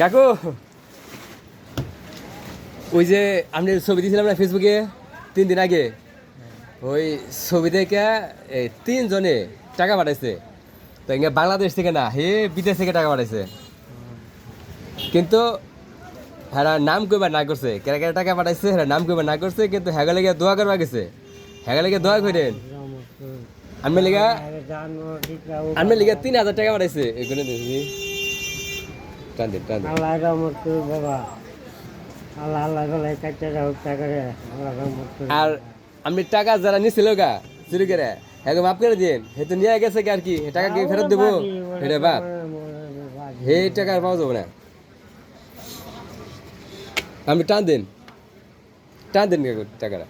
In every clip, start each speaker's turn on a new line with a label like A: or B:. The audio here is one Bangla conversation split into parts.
A: কাকু! ওই যে আমি ছবি দিয়েছিলাম না ফেসবুকে তিন দিন আগে, ওই ছবি দেখে তিনজনে টাকা পাঠাইছে। তো ইঙ্গে বাংলাদেশ থেকে না, হে, বিদেশ থেকে টাকা পাঠাইছে। কিন্তু হ্যাঁ নাম কইবার না করছে। কেরা কেরা টাকা পাঠাইছে হ্যাঁ নাম কইবার না করছে, কিন্তু হ্যাঁ লেগে দোয়া করবা গেছে। হ্যাঁ লেগে দোয়া করেন আমি লেগা আমি লেগে তিন হাজার টাকা পাঠাইছে এগুলো দেখি টান টান
B: আল্লাহ রহমত করু বাবা। আল্লাহ আল্লাহ গলায় কাটতে যাও টাকারে আল্লাহ রহমত করু
A: আর আমি টাকা যারা নিছিল গা চুরি করে হ্যাঁ মাফ করে দিন হে তো নিয়ে গেছে কি আর কি। টাকা কি ফেরত দেবো? এটা বাপ। হে টাকা আর পাওয়া যাবে না। আমি টান দিন। টান দিন টাকাটা।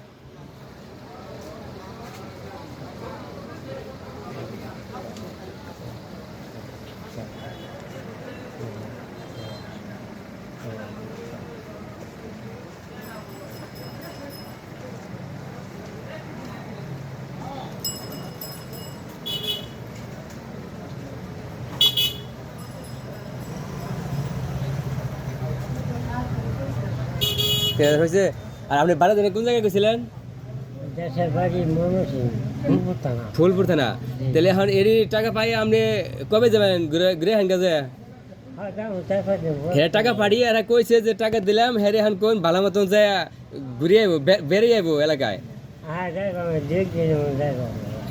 A: ঠিক হয়েছে আর আপনি দিনে কোন জায়গায় গেছিলেন?
B: দেশের বাড়ি ফুলপুর থানা।
A: তাহলে এখন এরই টাকা পাই আপনি কবে যাবেন? ঘুরে হান
B: হ্যাঁ
A: টাকা পাঠিয়ে এরা কইছে যে টাকা দিলাম হ্যাঁ এখন কোন ভালো মতন যায় ঘুরে আইবো বে- বেরিয়ে আইবো এলাকায়।
B: হ্যাঁ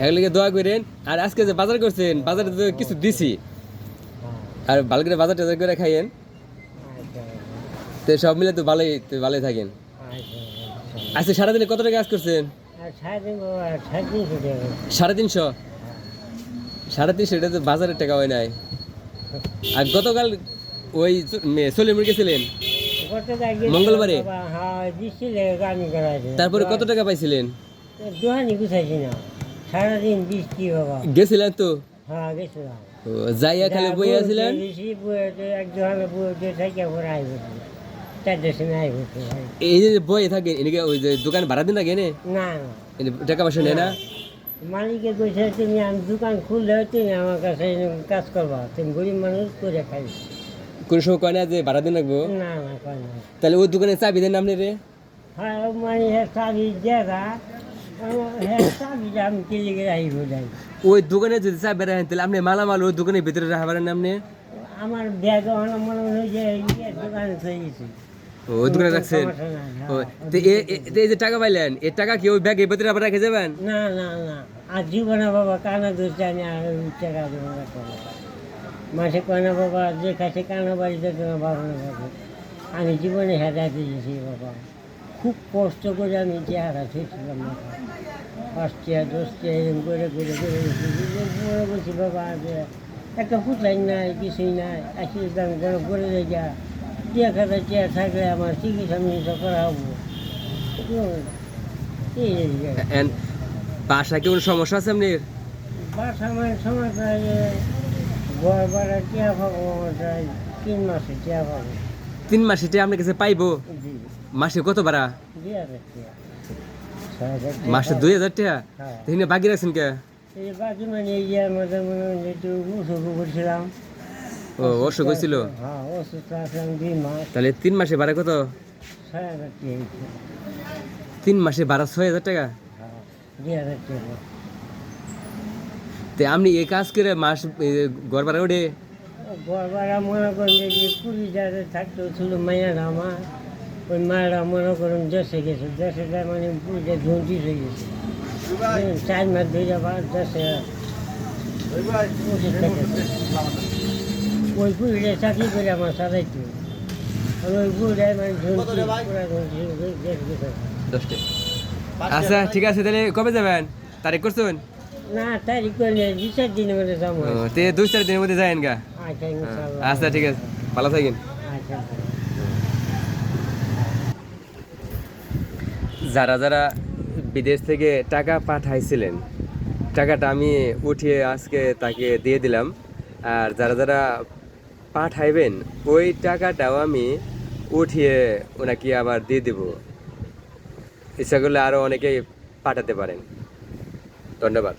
A: এগুলিকে দোয়া করেন? আর আজকে যে বাজার করছেন বাজারে তো কিছু দিছি।
B: হ্যাঁ।
A: আর ভালো করে বাজার টাজার করে খাইয়েন। তো সব মিলে তো ভালোই তো ভালোই থাকেন।
B: আচ্ছা
A: সারাদিনে কত টাকা কাজ করছেন? সাড়ে তিনশো? সাড়ে তিনশো এটা তো বাজারের টাকা হয় নাই। আর গতকাল ওই সলিমুর গেছিলেন মঙ্গলবারে? তারপরে কত টাকা পাইছিলেন? গেছিলেন তো? যাইয়া খালি বই
B: থেকে
A: এই যে বই থাকে এনেকে ওই যে দোকান ভাড়া দিন লাগে নে। টাকা পয়সা নেয় না?
B: মালিকে কইছে তুমি আমি দোকান খুললে তুমি আমার কাছে কাজ করবা। তুমি গরিব মানুষ করে খাই।
A: কোন সময় কয় না যে ভাড়া দিন লাগবো
B: না না কয় না।
A: তাহলে ওই দোকানে চাবি দেন আপনি রে?
B: হ্যাঁ মানে হ্যাঁ চাবি দেখা হ্যাঁ
A: ওই দোকানে যদি চাবি রাখেন তাহলে আপনি মালামাল ওই দোকানের ভিতরে রাখা পারেন আপনি?
B: আমার ব্যাগ মনে হয় যে দোকানে
A: ওই দোকানে রাখছেন
B: হ্যাঁ।
A: তো এই যে টাকা পাইলেন এই টাকা কি ওই ব্যাগের ভিতরে আবার রেখে যাবেন
B: না না না আর জীবনে বাবা কানা ধরছে আমি আর টাকা দেবো কোনো। মাসে কয়না বাবা যে কাছে কানা বাড়িতে তোমার বাবা আমি জীবনে হেদাতে গেছি বাবা খুব কষ্ট করে আমি চেহারা ছুটছিলাম বাবা পাঁচটিয়া দশটিয়া এরকম করে করে করে। মনে করছি বাবা একটা ফুটলাইন নাই কিছুই নাই দাম করে করে যা খাতা টিয়া থাকলে আমার চিকিৎসা মিকিৎসা করা হব
A: বাসায় কি কোনো সমস্যা আছে আপনি
B: বাসা মানে সময় প্রায় যে ঘর ভাড়া পাবো তিন মাসে পাবো।
A: তিন মাসে এটা আপনার কাছে পাইবো? মাসে কত ভাড়া? মাসে দুই হাজার টাকা
B: হ্যাঁ।
A: বাকি রাখছেন কে?
B: বাকি মানে এই যে আমাদের মনে হয় একটু করছিলাম।
A: ও অসুখ হয়েছিল?
B: হ্যাঁ
A: তাহলে তিন মাসে ভাড়া কত? তিন মাসে ভাড়া ছয় হাজার টাকা?
B: হ্যাঁ হাজার টিয়া
A: তে আপনি এই কাজ করে মাস এ, ঘর ভাড়া ওঠে?
B: ঘর ভাড়া মনে করেন যে কুড়ি হাজার থাকতো ছিল মায়েরা আমার। ওই মায়েরা মনে করেন দেশে গেছে। দেশে যায় মানে পুরীটা ঝুঁটি হয়ে গেছে। চার মাস ধরে যাবার দেশে। ওই চাকরি করে আমার ওই হয়ে
A: আচ্ছা ঠিক আছে তাহলে কবে যাবেন? তারিখ করছেন?
B: না তারিখ করে দু চার দিনের মধ্যে যাব।
A: তে দুই চার দিনের মধ্যে যায়েন গা?
B: আচ্ছা
A: আচ্ছা ঠিক আছে। ভালো থাকেন।
B: আচ্ছা।
A: যারা যারা বিদেশ থেকে টাকা পাঠাইছিলেন টাকাটা আমি উঠিয়ে আজকে তাকে দিয়ে দিলাম। আর যারা যারা পাঠাইবেন, ওই টাকাটাও আমি উঠিয়ে ওনাকে আবার দিয়ে দেব। ইচ্ছা করলে আরও অনেকেই পাঠাতে পারেন। ধন্যবাদ।